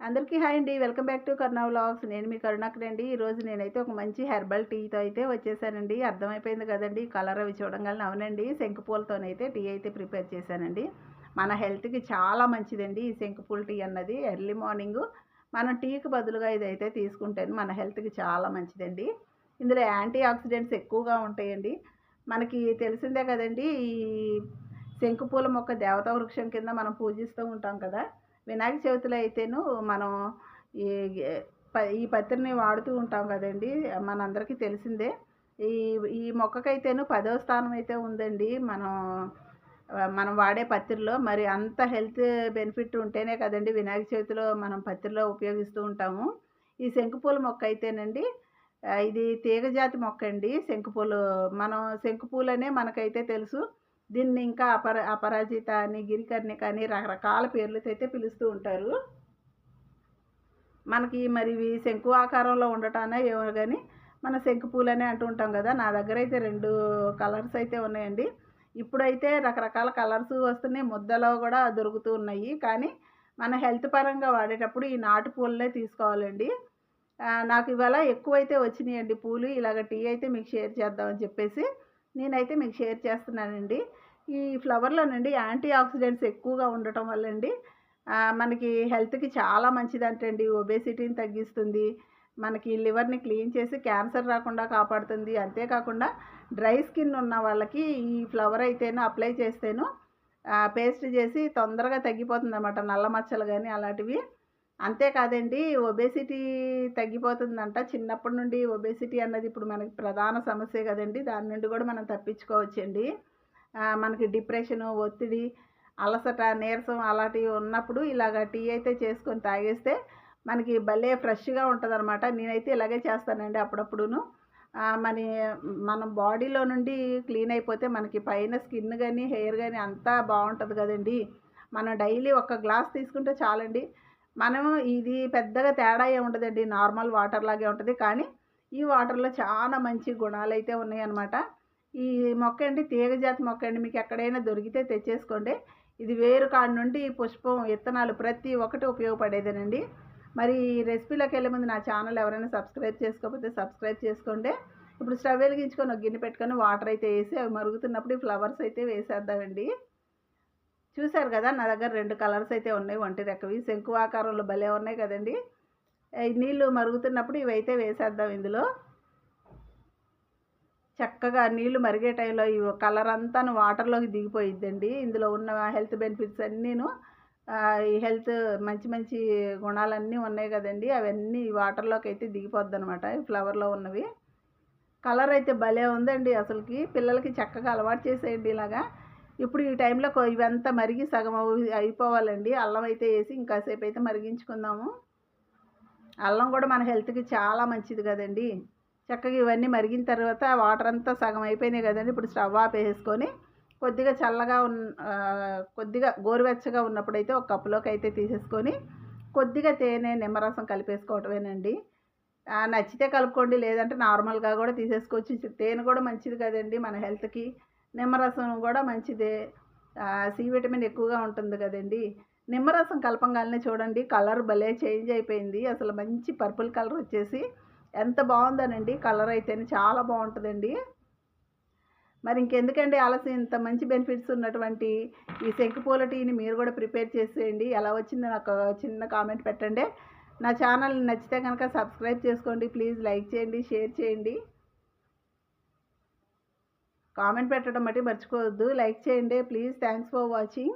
అందరికీ హాయ్ అండి. Welcome back to Karuna vlogs. నేను మీ కరుణాకరండి ఈరోజు నేనైతే ఒక మంచి హెర్బల్ టీతో అయితే వచ్చేసానండి. అర్థమైపోయింది కదండి. కలర్ అవి చూడగలను అవునండి. శంకుపూలతోనైతే టీ అయితే ప్రిపేర్ చేశానండి. మన హెల్త్కి చాలా మంచిదండి ఈ శంకుపూల టీ అన్నది. ఎర్లీ మార్నింగ్ మనం టీకి బదులుగా ఇదైతే తీసుకుంటాను మన హెల్త్కి చాలా మంచిదండి. ఇందులో యాంటీ ఆక్సిడెంట్స్ ఎక్కువగా ఉంటాయండి. మనకి తెలిసిందే కదండి. ఈ శంకుపూల మొక్క దేవతా వృక్షం కింద మనం పూజిస్తూ ఉంటాం కదా. వినాయక చవితిలో అయితేను మనం ఈ ప- ఈ పత్రిని వాడుతూ ఉంటాం కదండి. మనందరికీ తెలిసిందే. ఈ ఈ మొక్కకైతేను పదవ స్థానం అయితే ఉందండి. మనం మనం వాడే పత్రిలో. మరి అంత హెల్త్ బెనిఫిట్ ఉంటేనే కదండి వినాయక చవితిలో మనం పత్రిలో ఉపయోగిస్తూ ఉంటాము. ఈ శంకుపూల మొక్క అయితేనండి ఇది తీగజాతి మొక్క అండి. శంకుపూలు మనం శంకుపూలనే మనకైతే తెలుసు. దీన్ని ఇంకా అపర అపరాజిత అని గిరికర్ణిక అని రకరకాల పేర్లతో అయితే పిలుస్తూ ఉంటారు. మనకి మరి ఇవి శంకు ఆకారంలో ఉండటానే ఏమో కానీ మన శంకు పూలనే అంటూ ఉంటాం కదా నా దగ్గర అయితే రెండు కలర్స్ అయితే ఉన్నాయండి. ఇప్పుడైతే రకరకాల కలర్స్ వస్తున్నాయి ముద్దలో కూడా దొరుకుతూ ఉన్నాయి. కానీ మన హెల్త్ పరంగా వాడేటప్పుడు ఈ నాటు పూలనే తీసుకోవాలండి. నాకు ఇవాళ ఎక్కువైతే వచ్చినాయండి పూలు ఇలాగ టీ అయితే మీకు షేర్ చేద్దామని చెప్పేసి నేనైతే మీకు షేర్ చేస్తున్నానండి. ఈ ఫ్లవర్లోనండి యాంటీ ఆక్సిడెంట్స్ ఎక్కువగా ఉండటం వల్లండి. మనకి హెల్త్కి చాలా మంచిదంటండి. ఒబేసిటీని తగ్గిస్తుంది. మనకి లివర్ని క్లీన్ చేసి క్యాన్సర్ రాకుండా కాపాడుతుంది. అంతేకాకుండా డ్రై స్కిన్ ఉన్న వాళ్ళకి ఈ ఫ్లవర్ అయితేను అప్లై చేస్తేను పేస్ట్ చేసి తొందరగా తగ్గిపోతుంది అన్నమాట నల్ల మచ్చలు కానీ అలాంటివి. అంతేకాదండి ఒబేసిటీ తగ్గిపోతుందంట. చిన్నప్పటి నుండి ఒబేసిటీ అన్నది ఇప్పుడు మనకి ప్రధాన సమస్య కదండి. దాని నుండి కూడా మనం తప్పించుకోవచ్చండి. మనకి డిప్రెషను ఒత్తిడి అలసట నీరసం అలాంటివి ఉన్నప్పుడు ఇలాగ టీ అయితే చేసుకొని తాగేస్తే మనకి భలే ఫ్రెష్గా ఉంటుంది అనమాట నేనైతే ఇలాగే చేస్తానండి అప్పుడప్పుడును. మన మన బాడీలో నుండి క్లీన్ అయిపోతే మనకి పైన స్కిన్ కానీ హెయిర్ కానీ అంతా బాగుంటుంది కదండి. మనం డైలీ ఒక గ్లాస్ తీసుకుంటే చాలండి. మనం ఇది పెద్దగా తేడా ఏ ఉండదండి. నార్మల్ వాటర్ లాగే ఉంటుంది. కానీ ఈ వాటర్లో చాలా మంచి గుణాలు అయితే ఉన్నాయన్నమాట. ఈ మొక్క అండి తీగజాతి మొక్క అండి మీకు ఎక్కడైనా దొరికితే తెచ్చేసుకోండి. ఇది వేరు కాడి నుండి పుష్పం విత్తనాలు ప్రతి ఒక్కటి ఉపయోగపడేదేనండి. మరి ఈ రెసిపీలోకి వెళ్ళే ముందు నా ఛానల్ ఎవరైనా సబ్స్క్రైబ్ చేసుకోకపోతే సబ్స్క్రైబ్ చేసుకోండి. ఇప్పుడు స్టవ్ వెలిగించుకొని ఒక గిన్నె పెట్టుకొని వాటర్ అయితే వేసి అవి మరుగుతున్నప్పుడు ఈ ఫ్లవర్స్ అయితే వేసేద్దామండి. చూశారు కదా నా దగ్గర రెండు కలర్స్ అయితే ఉన్నాయి ఒంటి రెక్కవి. శంకు ఆకారంలో భలే ఉన్నాయి కదండి. నీళ్ళు మరుగుతున్నప్పుడు ఇవి అయితే వేసేద్దాం ఇందులో. చక్కగా నీళ్ళు మరిగే టైంలో ఈ కలర్ అంతా వాటర్లోకి దిగిపోయిద్దండి. ఇందులో ఉన్న హెల్త్ బెనిఫిట్స్ అన్నీను ఈ హెల్త్ మంచి మంచి గుణాలన్నీ ఉన్నాయి కదండి. అవన్నీ వాటర్లోకి అయితే దిగిపోద్ది అనమాట ఈ ఫ్లవర్లో ఉన్నవి. కలర్ అయితే భలే ఉందండి అసలుకి. పిల్లలకి చక్కగా అలవాటు చేసేయండి ఇలాగా. ఇప్పుడు ఈ టైంలో ఇవంతా మరిగి సగం అయిపోవాలండి. అల్లం అయితే వేసి ఇంకాసేపు అయితే మరిగించుకుందాము. అల్లం కూడా మన హెల్త్కి చాలా మంచిది కదండి. చక్కగా ఇవన్నీ మరిగిన తర్వాత వాటర్ అంతా సగం అయిపోయినాయి కదండి. ఇప్పుడు స్టవ్ ఆపేసుకొని కొద్దిగా చల్లగా ఉన్న కొద్దిగా గోరువెచ్చగా ఉన్నప్పుడైతే ఒక కప్పులోకి అయితే తీసేసుకొని కొద్దిగా తేనె నిమ్మరసం కలిపేసుకోవటమేనండి. నచ్చితే కలుపుకోండి. లేదంటే నార్మల్గా కూడా తీసేసుకోవచ్చు. తేనె కూడా మంచిది కదండి మన హెల్త్కి నిమ్మరసం కూడా మంచిదే. సి విటమిన్ ఎక్కువగా ఉంటుంది కదండి. నిమ్మరసం కలపంగానే చూడండి కలర్ భలే చేంజ్ అయిపోయింది. అసలు మంచి పర్పుల్ కలర్ వచ్చేసి ఎంత బాగుందనండి. కలర్ అయితేనే చాలా బాగుంటుందండి. మరి ఇంకెందుకండి ఆలస్యం? ఇంత మంచి బెనిఫిట్స్ ఉన్నటువంటి ఈ శంకుపూల టీని మీరు కూడా ప్రిపేర్ చేసేయండి. ఎలా వచ్చిందో నాకు చిన్న కామెంట్ పెట్టండి. నా ఛానల్ నచ్చితే కనుక సబ్స్క్రైబ్ చేసుకోండి. ప్లీజ్ లైక్ చేయండి షేర్ చేయండి. కామెంట్ పెట్టడం బట్టి మర్చిపోవద్దు. లైక్ చేయండి. Please thanks for watching